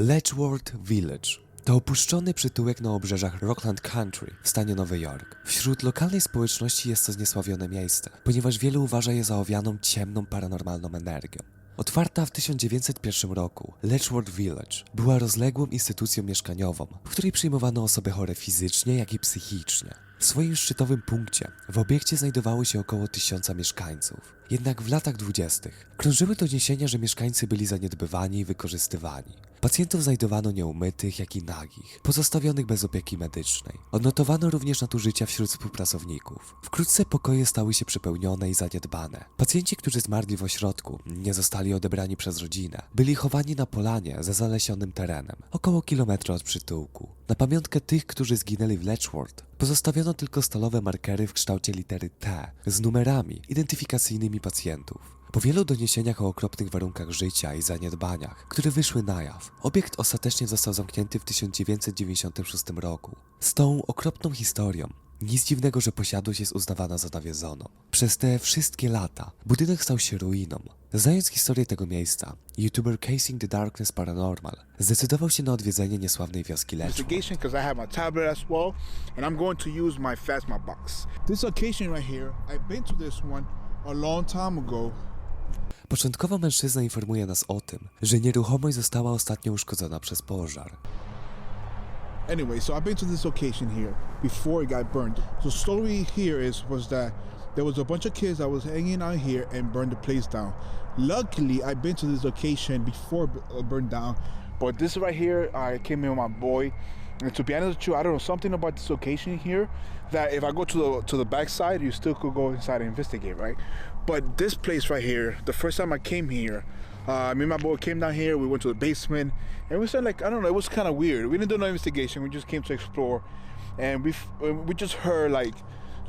Letchworth Village to opuszczony przytułek na obrzeżach Rockland Country w stanie Nowy Jork. Wśród lokalnej społeczności jest to zniesławione miejsce, ponieważ wielu uważa je za owianą ciemną paranormalną energią. Otwarta w 1901 roku, Letchworth Village była rozległą instytucją mieszkaniową, w której przyjmowano osoby chore fizycznie, jak i psychicznie. W swoim szczytowym punkcie w obiekcie znajdowało się około tysiąca mieszkańców. Jednak w latach dwudziestych krążyły doniesienia, że mieszkańcy byli zaniedbywani i wykorzystywani. Pacjentów znajdowano nieumytych, jak i nagich, pozostawionych bez opieki medycznej. Odnotowano również nadużycia wśród współpracowników. Wkrótce pokoje stały się przepełnione i zaniedbane. Pacjenci, którzy zmarli w ośrodku, nie zostali odebrani przez rodzinę. Byli chowani na polanie za zalesionym terenem, około kilometra od przytułku. Na pamiątkę tych, którzy zginęli w Letchworth, pozostawiono tylko stalowe markery w kształcie litery T z numerami identyfikacyjnymi pacjentów. Po wielu doniesieniach o okropnych warunkach życia i zaniedbaniach, które wyszły na jaw, obiekt ostatecznie został zamknięty w 1996 roku. Z tą okropną historią nic dziwnego, że posiadłość jest uznawana za nawiedzoną. Przez te wszystkie lata budynek stał się ruiną. Znając historię tego miejsca, youtuber Casing the Darkness Paranormal zdecydował się na odwiedzenie niesławnej wioski going to a long time ago. Początkowo mężczyzna informuje nas o tym, że nieruchomość została ostatnio uszkodzona przez pożar. Anyway, so I've been to this location here before it got burned. So story here is was that there was a bunch of kids that was hanging out here and burned the place down. Luckily, I've been to this location before it burned down. But this right here, I came in with my boy, and to be honest with you, I don't know something about this location here that if I go to the to the backside, you still could go inside and investigate, right? But this place right here, the first time I came here, uh, me and my boy came down here. We went to the basement, and we said like I don't know, it was kind of weird. We didn't do no investigation. We just came to explore, and we we just heard like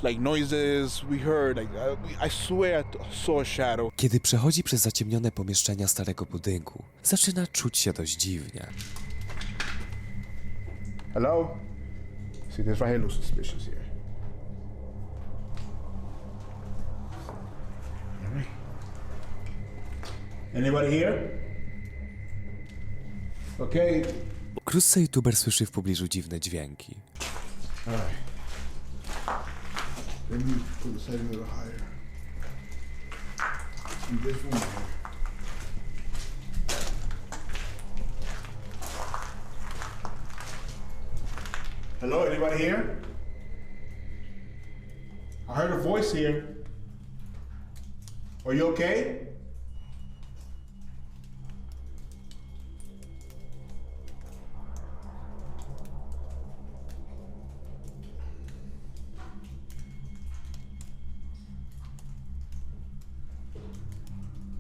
like noises. We heard like uh, I swear I saw a shadow. Kiedy przechodzi przez zaciemnione pomieszczenia starego budynku, zaczyna czuć się dość dziwnie. Hello. See, this right here looks suspicious here. All right. Anybody here? Okay. Wkrótce youtuber słyszy w pobliżu dziwne dźwięki. All right. Let me put the setting a little higher. This room here. Hello, anybody here? I heard a voice here. Are you okay?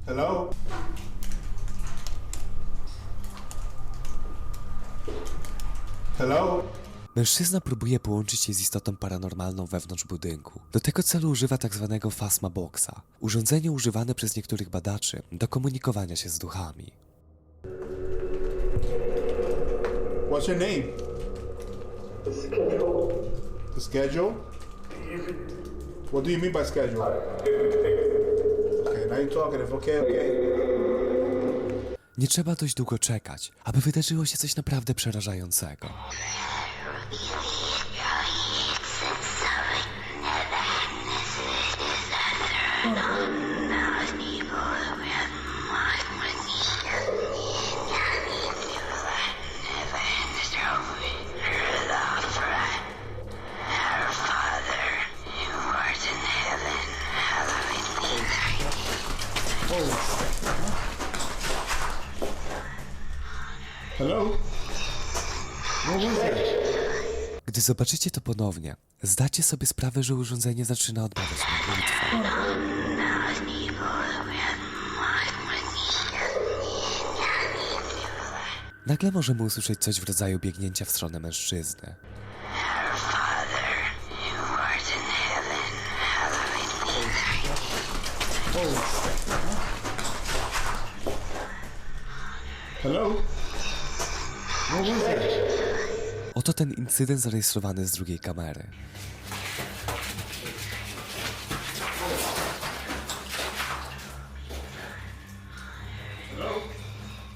Hello? Hello? Mężczyzna próbuje połączyć się z istotą paranormalną wewnątrz budynku. Do tego celu używa tzw. Phasma Boxa, urządzenie używane przez niektórych badaczy do komunikowania się z duchami. What's your name? The schedule? What do you mean by schedule? Okay, now you're talking. If okay, okay. Nie trzeba dość długo czekać, aby wydarzyło się coś naprawdę przerażającego. Hello? What was that? Gdy zobaczycie to ponownie, zdacie sobie sprawę, że urządzenie zaczyna odmawiać modlitwę. Nagle możemy usłyszeć coś w rodzaju biegnięcia w stronę mężczyzny. Hello? What was that? Oto ten incydent zarejestrowany z drugiej kamery.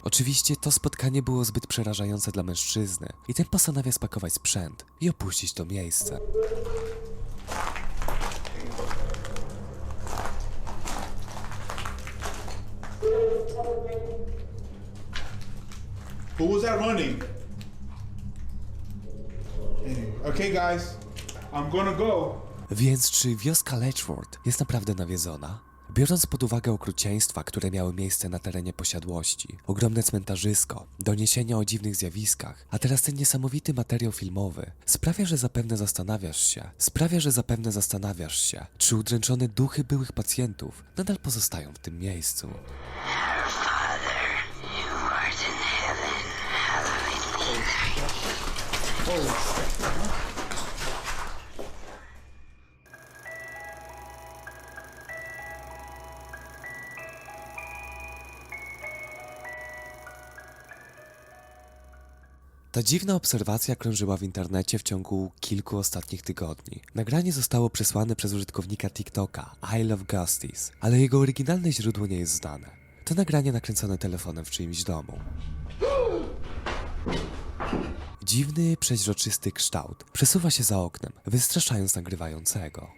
Oczywiście to spotkanie było zbyt przerażające dla mężczyzny i ten postanawia spakować sprzęt i opuścić to miejsce. Who was that running? Okay, guys, I'm gonna go. Więc czy wioska Letchworth jest naprawdę nawiedzona? Biorąc pod uwagę okrucieństwa, które miały miejsce na terenie posiadłości, ogromne cmentarzysko, doniesienia o dziwnych zjawiskach, a teraz ten niesamowity materiał filmowy, sprawia, że zapewne zastanawiasz się, sprawia, że zapewne zastanawiasz się, czy udręczone duchy byłych pacjentów nadal pozostają w tym miejscu. Ta dziwna obserwacja krążyła w internecie w ciągu kilku ostatnich tygodni. Nagranie zostało przesłane przez użytkownika TikToka I Love Gusties, ale jego oryginalne źródło nie jest znane. To nagranie nakręcone telefonem w czyimś domu. Dziwny, przeźroczysty kształt przesuwa się za oknem, wystraszając nagrywającego.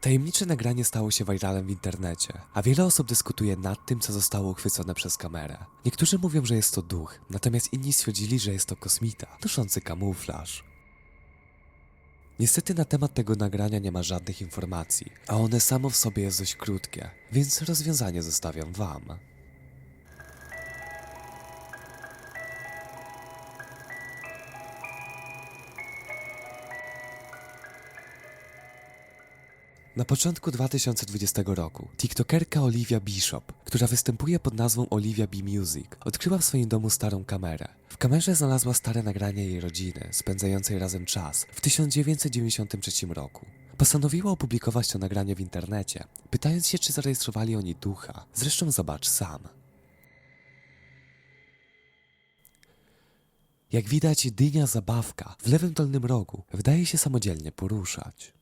Tajemnicze nagranie stało się viralem w internecie, a wiele osób dyskutuje nad tym, co zostało uchwycone przez kamerę. Niektórzy mówią, że jest to duch, natomiast inni stwierdzili, że jest to kosmita, noszący kamuflaż. Niestety na temat tego nagrania nie ma żadnych informacji, a one samo w sobie jest dość krótkie, więc rozwiązanie zostawiam wam. Na początku 2020 roku TikTokerka Olivia Bishop, która występuje pod nazwą Olivia B Music, odkryła w swoim domu starą kamerę. W kamerze znalazła stare nagrania jej rodziny, spędzającej razem czas w 1993 roku. Postanowiła opublikować to nagranie w internecie, pytając się, czy zarejestrowali oni ducha. Zresztą zobacz sam. Jak widać, dynia zabawka w lewym dolnym rogu wydaje się samodzielnie poruszać.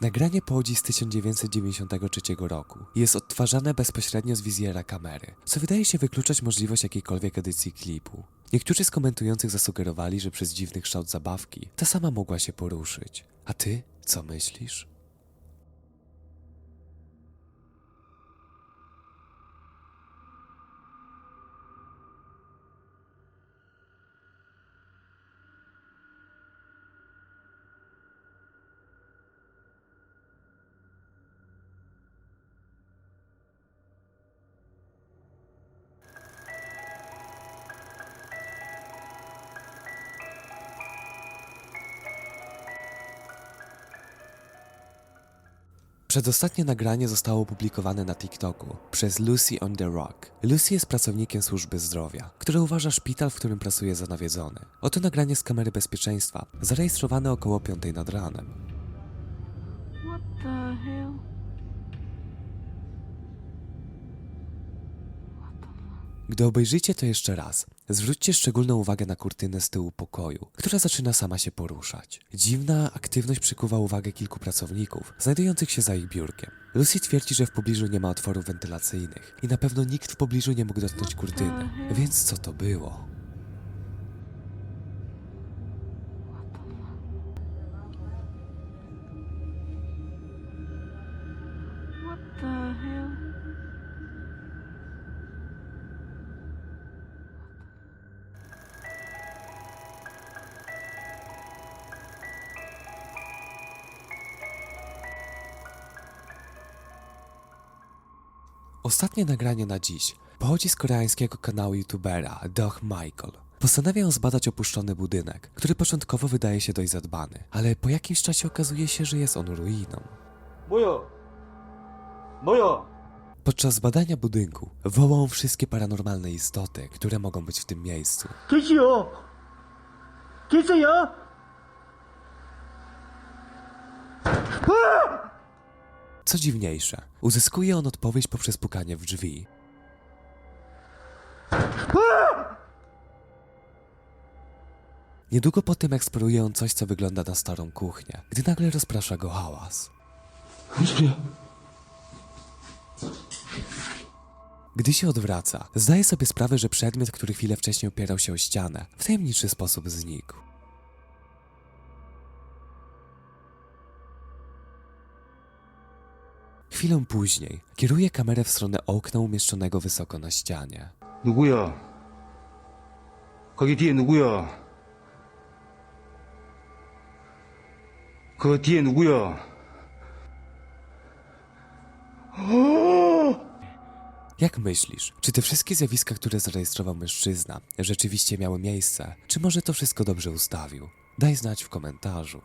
Nagranie pochodzi z 1993 roku i jest odtwarzane bezpośrednio z wizjera kamery, co wydaje się wykluczać możliwość jakiejkolwiek edycji klipu. Niektórzy z komentujących zasugerowali, że przez dziwny kształt zabawki ta sama mogła się poruszyć. A ty co myślisz? Przedostatnie nagranie zostało opublikowane na TikToku przez Lucy on the Rock. Lucy jest pracownikiem służby zdrowia, która uważa szpital, w którym pracuje za nawiedzony. Oto nagranie z kamery bezpieczeństwa, zarejestrowane około 5 nad ranem. Gdy obejrzycie to jeszcze raz, zwróćcie szczególną uwagę na kurtynę z tyłu pokoju, która zaczyna sama się poruszać. Dziwna aktywność przykuwa uwagę kilku pracowników, znajdujących się za ich biurkiem. Lucy twierdzi, że w pobliżu nie ma otworów wentylacyjnych i na pewno nikt w pobliżu nie mógł dotknąć kurtyny. Więc co to było? Ostatnie nagranie na dziś pochodzi z koreańskiego kanału youtubera Doh Michael. Postanawia on zbadać opuszczony budynek, który początkowo wydaje się dość zadbany, ale po jakimś czasie okazuje się, że jest on ruiną. 뭐야? 뭐야? Podczas badania budynku wołał on wszystkie paranormalne istoty, które mogą być w tym miejscu. 계시요? 계세요? Co dziwniejsze, uzyskuje on odpowiedź poprzez pukanie w drzwi. Niedługo po tym eksploruje on coś, co wygląda na starą kuchnię, gdy nagle rozprasza go hałas. Gdy się odwraca, zdaje sobie sprawę, że przedmiot, który chwilę wcześniej opierał się o ścianę, w tajemniczy sposób znikł. Chwilę później kieruje kamerę w stronę okna umieszczonego wysoko na ścianie. 누구야? 거기 뒤에 누구야? 그 뒤에 누구야? Jak myślisz, czy te wszystkie zjawiska, które zarejestrował mężczyzna, rzeczywiście miały miejsce, czy może to wszystko dobrze ustawił? Daj znać w komentarzu.